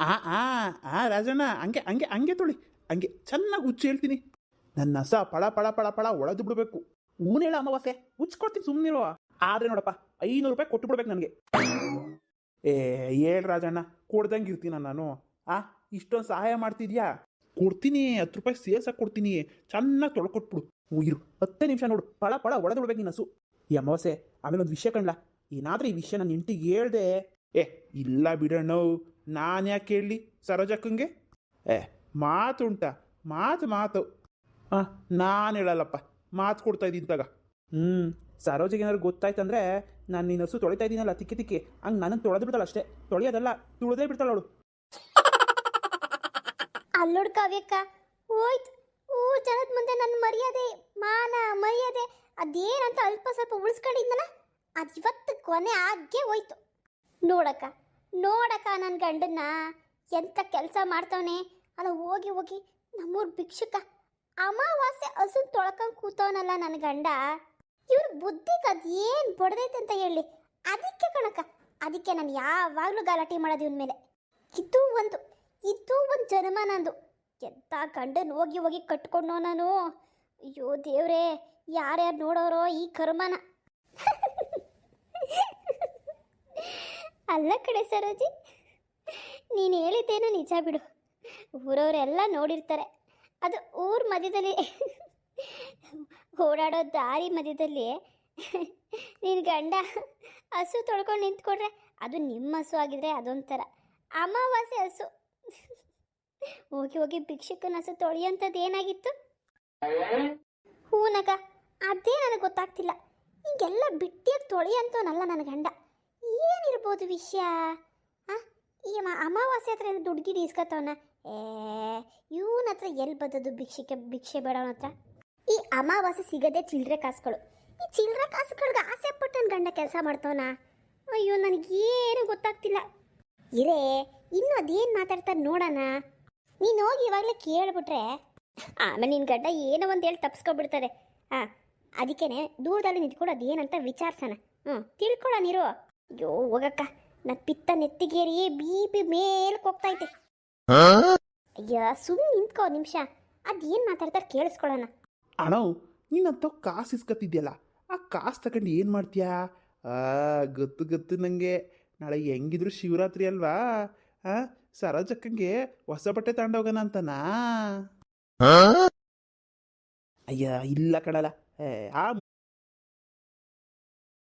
ಆ ಆ ಆ ರಾಜಣ್ಣ, ಹಂಗೆ ಹಂಗೆ ಹಂಗೆ ತೊಳಿ. ಹಂಗೆ ಚೆನ್ನಾಗಿ ಹುಚ್ಚು ಹೇಳ್ತೀನಿ. ನನ್ನ ಸ ಪಳ ಪಳ ಪಳ ಪಳ ಒಳದು ಬಿಡಬೇಕು. ಊನ್ ಹೇಳ ಅಮಾವಾಸ್ಯೆ. ಹುಚ್ಕೊಡ್ತೀನಿ ಸುಮ್ಮನಿರುವ ಆದ್ರೆ ನೋಡಪ್ಪ, ಐನೂರು ರೂಪಾಯಿ ಕೊಟ್ಟು ಬಿಡ್ಬೇಕು ನನಗೆ. ಏ, ಹೇಳ್ ರಾಜಣ್ಣ, ಕೊಡ್ದಂಗೆ ಇರ್ತೀನ ನಾನು. ಆ, ಇಷ್ಟೊಂದು ಸಹಾಯ ಮಾಡ್ತಿದ್ಯಾ? ಕೊಡ್ತೀನಿ, ಹತ್ತು ರೂಪಾಯಿ ಸೇರ್ಸಕ್ಕೆ ಕೊಡ್ತೀನಿ. ಚೆನ್ನಾಗಿ ತೊಳ್ಕೊಟ್ಬಿಡು. ಇರು. ಹತ್ತೇ ನಿಮಿಷ ನೋಡು. ಪಳ ಪಳ ಒಡೆದು ಬಿಡ್ಬೇಕು ನೀನು ಹಸು. ಈ ಅಮಾವಾಸ್ಯೆ, ಆಮೇಲೆ ಒಂದು ವಿಷಯ ಕಣ್ಲಾ ಏನಾದ್ರೂ ಈ ವಿಷಯ ನನ್ನ ಇಂಟಿಗೆ ಹೇಳ್ದೆ. ಏ, ಇಲ್ಲ ಬಿಡಣ್ಣ. ನಾನು ಯಾಕೆ ಹೇಳಲಿ ಸರೋಜಕ್ಕಂಗೆ ಏ. ಮಾತುಂಟ. ಮಾತು ಮಾತು. ಹಾಂ ನಾನು ಹೇಳಲ್ಲಪ್ಪ. ಮಾತು ಕೊಡ್ತಾ ಇದ್ದೀನಿ ತಗ ಹ್ಞೂ ಸರೋಜಿಗೆ ಏನಾದ್ರು ಗೊತ್ತಾಯ್ತಂದ್ರೆ ನಾನು ನಿನ್ನ ಹಸು ತೊಳಿತಾ ಇದ್ದೀನಲ್ಲ ತಿಕ್ಕಿ ತಿಕ್ಕಿ. ಹಂಗೆ ನನ್ನನ್ನು ತೊಳೆದು ಬಿಡ್ತಾಳೆ ಅಷ್ಟೇ. ತೊಳೆಯೋದಲ್ಲ ತುಳಿದೇ ಬಿಡ್ತಾಳೆ ಅವಳು. ಅಲ್ಲೋಡ್ ಕಾವ್ಯಕ್ಕ. ಹೋಯ್ತು. ಊರ್ ಜನದ ಮುಂದೆ ನನ್ನ ಮರ್ಯಾದೆ ಮಾನ ಮರ್ಯಾದೆ ಅದೇನಂತ ಅಲ್ಪ ಸ್ವಲ್ಪ ಉಳಿಸ್ಕೊಂಡಿದ್ನಲ್ಲ ಅದು ಇವತ್ತು ಕೊನೆ ಆಗೇ ಹೋಯ್ತು. ನೋಡಕ್ಕ. ನೋಡಕ್ಕ ನನ್ನ ಗಂಡನ್ನ ಎಂಥ ಕೆಲಸ ಮಾಡ್ತಾವನೆ? ಅಲ್ಲ, ಹೋಗಿ ಹೋಗಿ ನಮ್ಮೂರು ಭಿಕ್ಷುಕ. ಅಮಾವಾಸ್ಯೆ ಹಸು ತೊಳ್ಕೊಂಡು ಕೂತವನಲ್ಲ ನನ್ನ ಗಂಡ. ಇವ್ರ ಬುದ್ಧಿಗೆ ಅದೇನು ಬಡ್ದೈತೆ ಅಂತ ಹೇಳಿ. ಅದಕ್ಕೆ ಕಣಕ್ಕ, ಅದಕ್ಕೆ ನಾನು ಯಾವಾಗಲೂ ಗಲಾಟೆ ಮಾಡೋದು ಇವನ ಮೇಲೆ. ಇದು ಒಂದು ಇದು ಒಂದು ಜನ್ಮ ನಂದು. ಎಂಥ ಗಂಡನ ಹೋಗಿ ಹೋಗಿ ಕಟ್ಕೊಂಡೋ ನಾನು. ಅಯ್ಯೋ ದೇವ್ರೇ, ಯಾರ್ಯಾರು ನೋಡೋರೋ ಈ ಕರ್ಮನ. ಅಲ್ಲ ಕಡೆ ಸರೋಜಿ. ನೀನು ಹೇಳಿದ್ದೇನೋ ನಿಜ ಬಿಡು. ಊರವರೆಲ್ಲ ನೋಡಿರ್ತಾರೆ. ಅದು ಊರ ಮಧ್ಯದಲ್ಲಿ. ಓಡಾಡೋ ದಾರಿ ಮಧ್ಯದಲ್ಲಿ. ನಿನ್ನ ಗಂಡ ಹಸು ತೊಳ್ಕೊಂಡು ನಿಂತ್ಕೊಂಡ್ರೆ ಅದು ನಿಮ್ಮ ಹಸು ಆಗಿದ್ರೆ ಅದೊಂಥರ. ಅಮಾವಾಸ್ಯೆ ಹಸು. ಹೋಗಿ ಹೋಗಿ ಭಿಕ್ಷಕನ ಹಸು ತೊಳೆಯೋಂಥದ್ದು ಏನಾಗಿತ್ತು? ಹೂನಗ ಅದೇ ನನಗೆ ಗೊತ್ತಾಗ್ತಿಲ್ಲ. ಹಿಂಗೆಲ್ಲ ಬಿಟ್ಟಿಯಾಗಿ ತೊಳೆಯಂತವನಲ್ಲ ನನ್ನ ಗಂಡ. ಏನಿರ್ಬೋದು ವಿಷಯ? ಆ? ಈ ಅಮಾವಾಸ್ಯ ಹತ್ರ ಏನು ದುಡ್ಡು ಗಿಡಿ ಇಸ್ಕೊತವನ? ಏ, ಇವನ ಹತ್ರ ಎಲ್ಲಿ ಬದದು ಭಿಕ್ಷೆಗೆ ಭಿಕ್ಷೆ ಬೇಡವನ ಹತ್ರ? ಈ ಅಮಾವಾಸ್ಯೆ ಸಿಗದೆ ಚಿಲ್ಲರೆ ಕಾಸುಗಳು. ಈ ಚಿಲ್ಲರೆ ಕಾಸುಗಳಿಗೆ ಆಸೆ ಪಟ್ಟು ನನ್ನ ಗಂಡ ಕೆಲಸ ಮಾಡ್ತವನ? ಅಯ್ಯೋ, ನನಗೇನು ಗೊತ್ತಾಗ್ತಿಲ್ಲ. ಇರೇ, ಇನ್ನು ಅದೇನು ಮಾತಾಡ್ತಾರೆ ನೋಡೋಣ? ನೀನು ಹೋಗಿ ಇವಾಗಲೇ ಕೇಳ್ಬಿಟ್ರೆ, ಆಮೇಲೆ ನಿನ್ನ ಗಡ್ಡ ಏನೋ ಒಂದು ಹೇಳಿ ತಪ್ಸ್ಕೊಬಿಡ್ತಾರೆ. ಹಾಂ ಅದಕ್ಕೇ ದೂರದಲ್ಲಿ ನಿಂತ್ಕೊಂಡು ಅದೇನಂತ ವಿಚಾರಿಸೋಣ. ಹ್ಞೂ ತಿಳ್ಕೊಳ್ಳೋ ನೀರು ಅಯ್ಯೋ ಹೋಗಕ್ಕ. ನನ್ನ ಪಿತ್ತ ನೆತ್ತಿಗೇರಿ ಬಿ ಪಿ ಮೇಲಕ್ಕೆ ಹೋಗ್ತೈತೆ ಅಯ್ಯ ಸುಮ್ಮನೆ ನಿಂತ್ಕೋ ನಿಮಿಷ. ಅದೇನು ಮಾತಾಡ್ತಾರೆ ಕೇಳಿಸ್ಕೊಳ್ಳೋಣ. ಅಣ್ಣ ನೀನಂತ ಕಾಸು ಇಸ್ಕತ್ತಿದ್ಯಲ್ಲ ಆ ಕಾಸು ತಗೊಂಡು ಏನು ಮಾಡ್ತೀಯಾ? ಆ ಗೊತ್ತು ಗೊತ್ತು ನನಗೆ ನಾಳೆ ಹೆಂಗಿದ್ರು ಶಿವರಾತ್ರಿ ಅಲ್ವಾ? ಆ ಸರೋಜಕ್ಕಂಗೆ ಹೊಸ ಬಟ್ಟೆ ತಗೊಂಡೋಗೋಣ ಅಂತನಾ? ಅಯ್ಯ ಇಲ್ಲ ಕಣಲ್ಲ. ಏ, ಆ